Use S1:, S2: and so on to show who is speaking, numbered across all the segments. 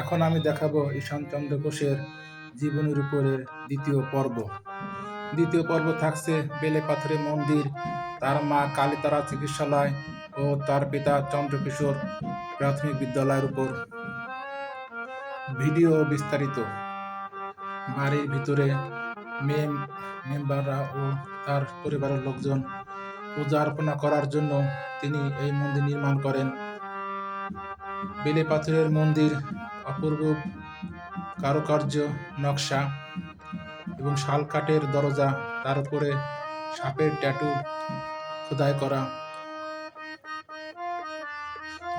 S1: এখন আমি দেখাবো ঈশানচন্দ্র ঘোষের জীবনের উপরের দ্বিতীয় পর্ব। দ্বিতীয় পর্ব থাকছে বেলে পাথরের মন্দির, তার মা কালীতারা চিকিৎসালয় ও তার পিতা চন্দ্রকিশোর প্রাথমিক বিদ্যালয়ের উপর। ভিডিও বিস্তারিত। বাড়ির ভিতরে মেয়ে মেম্বাররা ও তার পরিবারের লোকজন পূজা অর্পণা করার জন্য তিনি এই মন্দির নির্মাণ করেন। বেলে পাথরের মন্দির অপূর্ব কারুকার্য, নকশা এবং শাল কাঠের দরজা, তার উপরে সাপের ট্যাটু খোদাই করা।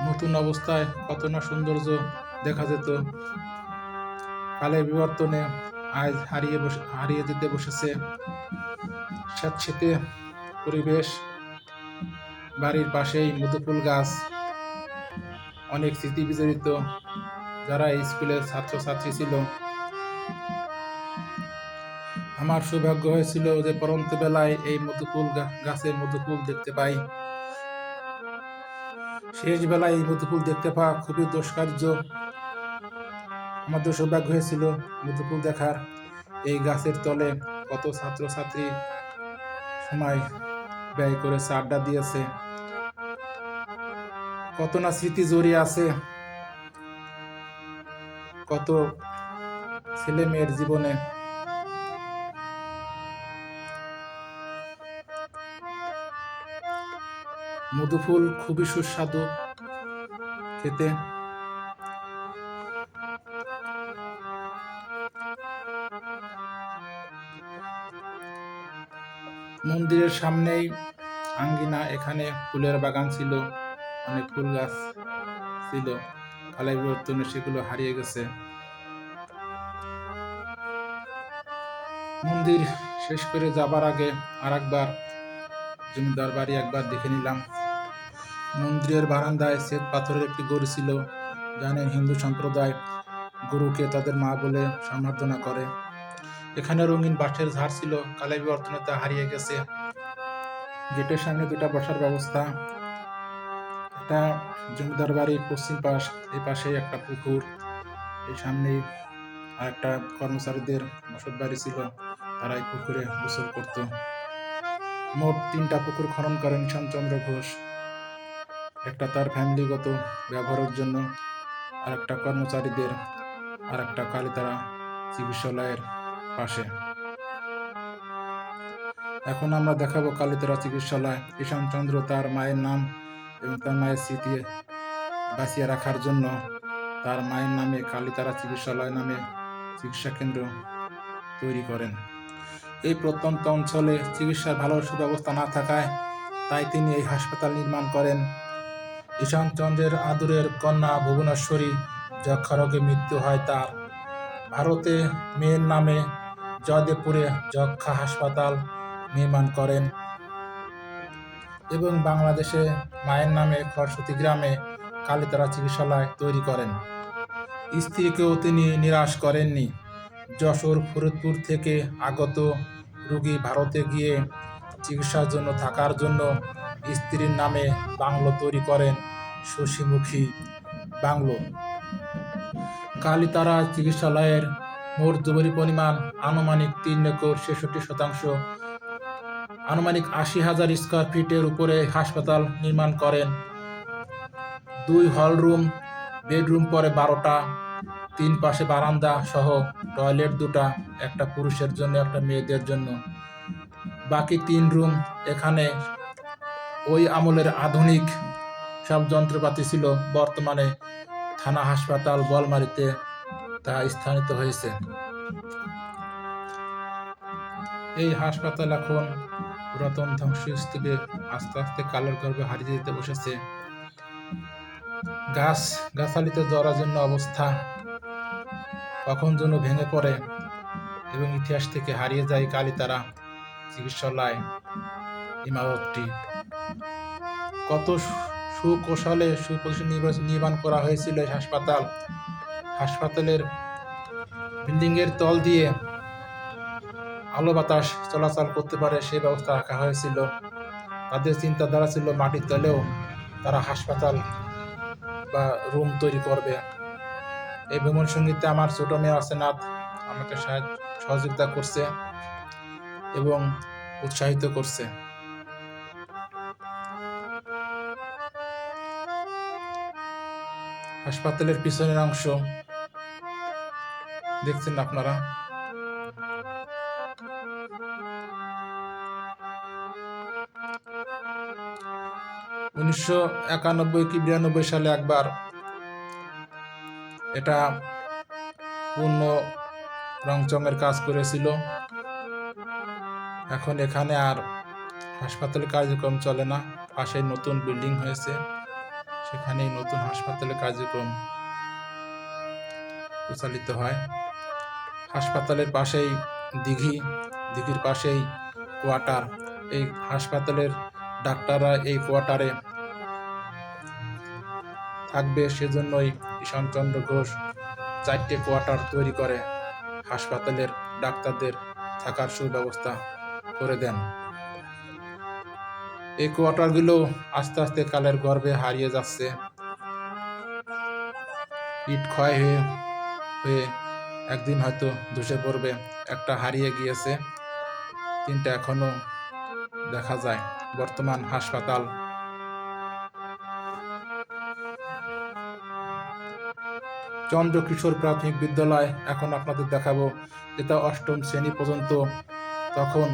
S1: নতুন অবস্থায় কত না সৌন্দর্য দেখা যেত। কালের বিবর্তনে আজ হারিয়ে বসে, হারিয়ে যেতে বসেছে স্যাঁতসেঁতে পরিবেশ। বাড়ির পাশেই মধুফুল গাছ, অনেক স্মৃতি বিজড়িত। যারা স্কুলের ছাত্রছাত্রী ছিল, আমার সৌভাগ্য হয়েছিল যে পরন্ত বেলায় এই মধুফুল গা- গাছে মধুফুল দেখতে পাই। শেষ বেলায় এই মধুফুল দেখতে পাওয়া খুবই দুষ্কার্য। আমাদের সৌভাগ্য হয়েছিল মধুফুল দেখার এই গাছের তলে কত ছাত্রছাত্রী সময় ব্যয় করেছে, আড্ডা দিয়েছে। কত না স্মৃতি জড়িয়ে আছে। কত ছেলে মেয়ের জীবনে। মধুফুল খুবই সুস্বাদু খেতে। মন্দিরের সামনেই আঙ্গিনা, এখানে ফুলের বাগান ছিল, অনেক ফুল গাছ ছিল। কালাই বিবর্তনে সেগুলো হারিয়ে গেছে। মন্দির শেষ করে যাবার আগে আর একবার জমিদার বাড়ি একবার দেখে নিলাম। মন্দিরের বারান্দায় শ্বেত পাথরের একটি গরু ছিল। জানেন হিন্দু সম্প্রদায় গরুকে তাদের মা বলে সম্বর্ধনা করে। এখানে রঙিন বাঁশের ঝাড় ছিল। কালাই বিবর্তনে তা হারিয়ে গেছে। গেটের সামনে দুটা বসার ব্যবস্থা। এটা জমিদার বাড়ির পশ্চিম পাশ, এই পাশে একটা পুকুর, এই সামনেই আর একটা কর্মচারীদের বসত বাড়ি ছিল তারা এই পুকুরে গোসল করত। মোট তিনটা পুকুর খনন করেন শ্যামচন্দ্র ঘোষ। একটা তার ফ্যামিলিগত ব্যবহারের জন্য আর একটা কর্মচারীদের আর একটা কালীতারা চিকিৎসালয়ের পাশে। এখন আমরা দেখাবো কালীতরা চিকিৎসালয়। ঈশানচন্দ্র তার মায়ের নাম এবং তার মায়ের স্মৃতি বাঁচিয়ে রাখার জন্য তার মায়ের নামে কালীতারা চিকিৎসালয় নামে চিকিৎসা কেন্দ্র তৈরি করেন। এই প্রত্যন্ত অঞ্চলে চিকিৎসার ভালো সুব্যবস্থা না থাকায় তাই তিনি এই হাসপাতাল নির্মাণ করেন। ঈশানচন্দ্রের আদুরের কন্যা ভুবনেশ্বরী যক্ষা রোগে মৃত্যু হয় তার। ভারতে মেয়ের নামে জয়দেবপুরে যক্ষা হাসপাতাল নির্মাণ করেন। এবং বাংলাদেশে মায়ের নামে খরস্বতী গ্রামে কালীতারা চিকিৎসালয় তৈরি করেন। স্ত্রীকেও তিনি নিরাশ করেননি। যশোর, ফরিদপুর থেকে আগত রোগী ভারতে গিয়ে চিকিৎসার জন্য থাকার জন্য স্ত্রীর নামে বাংলো তৈরি করেন শশীমুখী বাংলো। কালীতারা চিকিৎসালয়ের মোট জমির পরিমাণ আনুমানিক তিন একর ছেষট্টি শতাংশ আনুমানিক আশি হাজার স্কোয়ার ফিটের উপরে হাসপাতাল নির্মাণ করেন। দুই হল রুম বেডরুম পরে বারোটা, তিন পাশে বারান্দা সহ টয়লেট দুটা, একটা পুরুষের জন্য, একটা মেয়েদের জন্য। বাকি তিন রুম এখানে ওই আমলের আধুনিক সব যন্ত্রপাতি ছিল, বর্তমানে থানা হাসপাতাল বলমারিতে তা স্থানিত হয়েছে। এই হাসপাতাল এখন পুরাতন ধ্বংসস্তূপে আস্তে আস্তে কালের গর্ভে হারিয়ে যেতে বসেছে। গাছ, গাছালিতে জড়ার জন্য অবস্থা। কখন যেন ভেঙে পড়ে এবং ইতিহাস থেকে হারিয়ে যায় কালীতারা চিকিৎসালয় ইমারতটি। কত সুকৌশলে সুপ্রতিষ্ঠান নির্বাচন- নির্মাণ করা হয়েছিল হাসপাতাল। হাসপাতালের বিল্ডিংয়ের তল দিয়ে আলো বাতাস চলাচল করতে পারে, সেই ব্যবস্থা রাখা হয়েছিল। তাদের চিন্তাধারা ছিল মাটির তলেও তারা হাসপাতাল বা রুম তৈরি করবে। এই ভ্রমণ সঙ্গীতে আমার ছোট মেয়ে অসেনাথ আমাকে সহযোগিতা করছে এবং উৎসাহিত করছে। হাসপাতালের পিছনের অংশ, দেখছেন আপনারা? উনিশশো একানব্বই কি বিরানব্বই সালে একবার এটা পূর্ণ রংচঙের কাজ করেছিল। এখন এখানে আর হাসপাতালের কার্যক্রম চলে না। পাশে নতুন বিল্ডিং হয়েছে, সেখানেই নতুন হাসপাতালের কার্যক্রম প্রচালিত হয়। হাসপাতালের পাশেই দিঘি, দিঘির পাশেই কোয়ার্টার। এই হাসপাতালের ডাক্তাররা এই কোয়ার্টারে থাকবে সেজন্যই ঈশানচন্দ্র ঘোষ চারটে কোয়ার্টার তৈরি করে হাসপাতালের ডাক্তারদের থাকার সুব্যবস্থা করে দেন। এই কোয়ার্টারগুলো আস্তে আস্তে কালের গর্ভে হারিয়ে যাচ্ছে। ইট ক্ষয় হয়ে হয়ে একদিন হয়তো ধসে পড়বে, একটা হারিয়ে গিয়েছে। তিনটা এখনও দেখা যায়। বর্তমান হাসপাতাল। চন্দ্র কিশোর প্রাথমিক বিদ্যালয়, এখন আপনাদের দেখাবো যেটা অষ্টম শ্রেণি পর্যন্ত তখন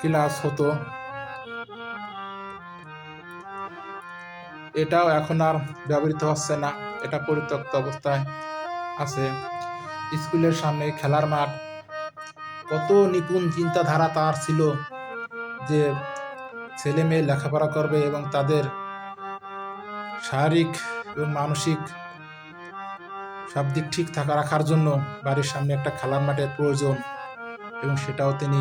S1: ক্লাস হতো। এটাও এখন আর ব্যবহৃত হচ্ছে না, এটা পরিত্যক্ত অবস্থায় আছে। স্কুলের সামনে খেলার মাঠ, কত নিপুণ চিন্তাধারা তার ছিল। যে ছেলে মেয়ে লেখাপড়া করবে এবং তাদের শারীরিক এবং মানসিক সব দিক ঠিক থাকা রাখার জন্য বাড়ির সামনে একটা খেলার মাঠের প্রয়োজন এবং সেটাও তিনি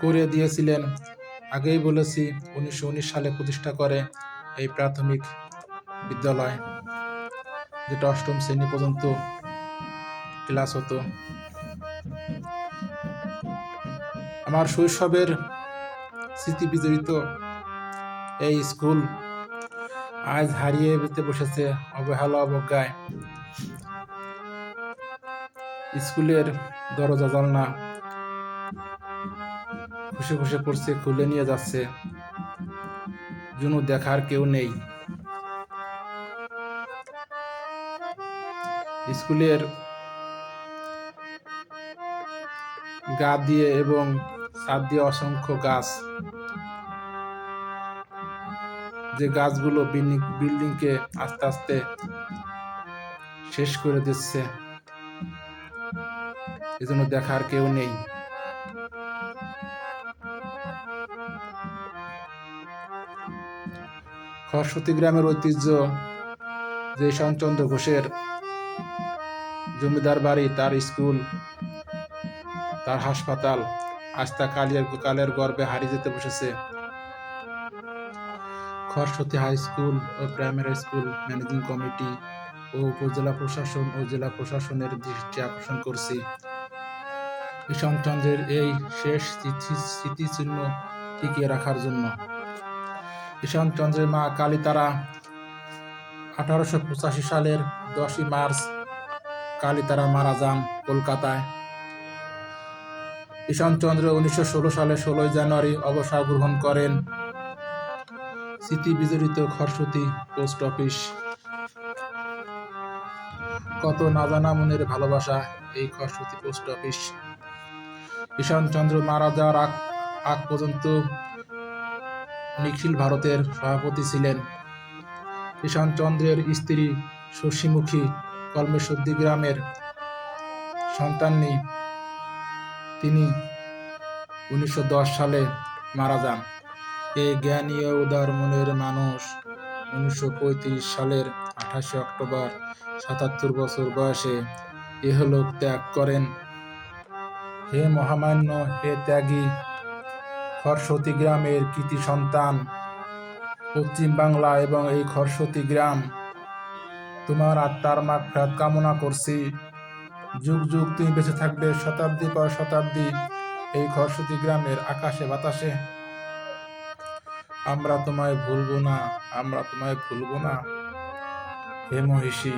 S1: করে দিয়েছিলেন। আগেই বলেছি, উনিশশো উনিশ সালে প্রতিষ্ঠা করে এই প্রাথমিক বিদ্যালয়, যেটা অষ্টম শ্রেণি পর্যন্ত ক্লাস হতো। আমার শৈশবের স্মৃতি বিজড়িত এই স্কুল আজ হারিয়ে যেতে বসেছে অবহেলা অবজ্ঞায়। স্কুলের দরজা জানলা খুশি খুশি পড়ছে, খুলে নিয়ে যাচ্ছে। জুনু দেখার কেউ নেই। স্কুলের গা দিয়ে এবং ছাদ দিয়ে অসংখ্য গাছ। যে গাছগুলো বিল্ডিং বিল্ডিংকে আস্তে আস্তে শেষ করে দিচ্ছে, এজন্য দেখার কেউ নেই। খরস্বতী গ্রামের ঐতিহ্য, যে শংচন্দ্র ঘোষের জমিদার বাড়ি, তার স্কুল, তার হাসপাতাল আস্তা কালের কালের গর্বে হারিয়ে যেতে বসেছে। খরস্বতী হাই স্কুল ও প্রাইমারি স্কুল ম্যানেজিং কমিটি ও উপজেলা প্রশাসন ও জেলা প্রশাসনের দৃষ্টি আকর্ষণ করছি। ঈশানচন্দ্রের এই শেষ স্মৃতিচিহ্ন টিকিয়ে রাখার জন্য। ঈশানচন্দ্রের মা কালীতারা আঠারোশো পঁচাশি সালের দশই মার্চ কালীতারা মারা যান কলকাতায়। ঈশানচন্দ্র উনিশশো ষোলো সালে ষোলোই জানুয়ারি অবসর গ্রহণ করেন। স্মৃতি বিজড়িত খরস্বতী পোস্ট অফিস। কত না জানা মনের ভালোবাসা এই খরস্বতী পোস্ট অফিস। ঈশানচন্দ্র মারা যাওয়ার আগ আগ পর্যন্ত নিখিল ভারতের সভাপতি ছিলেন। ঈশানচন্দ্রের স্ত্রী শশীমুখী কলমেশ্বরী গ্রামের সন্তান নেই। তিনি উনিশশো সালে মারা যান। এই জ্ঞানী ও উদার মনের মানুষ উনিশশো পঁয়ত্রিশ সালের আঠাশে অক্টোবর, সাতাত্তর বছর বয়সে ইহলোক ত্যাগ করেন। হে মহামান্য, হে ত্যাগী, খরস্বতী গ্রামের কৃতি সন্তান, পশ্চিম বাংলা এবং এই খরস্বতী গ্রাম, তোমার আত্মার মাগফিরাত কামনা করছি। যুগ যুগ তুমি বেঁচে থাকবে, শতাব্দী পর শতাব্দী, এই খরস্বতী গ্রামের আকাশে, বাতাসে। আমরা তোমায় ভুলবো না, আমরা তোমায় ভুলবো না। হে মহিষী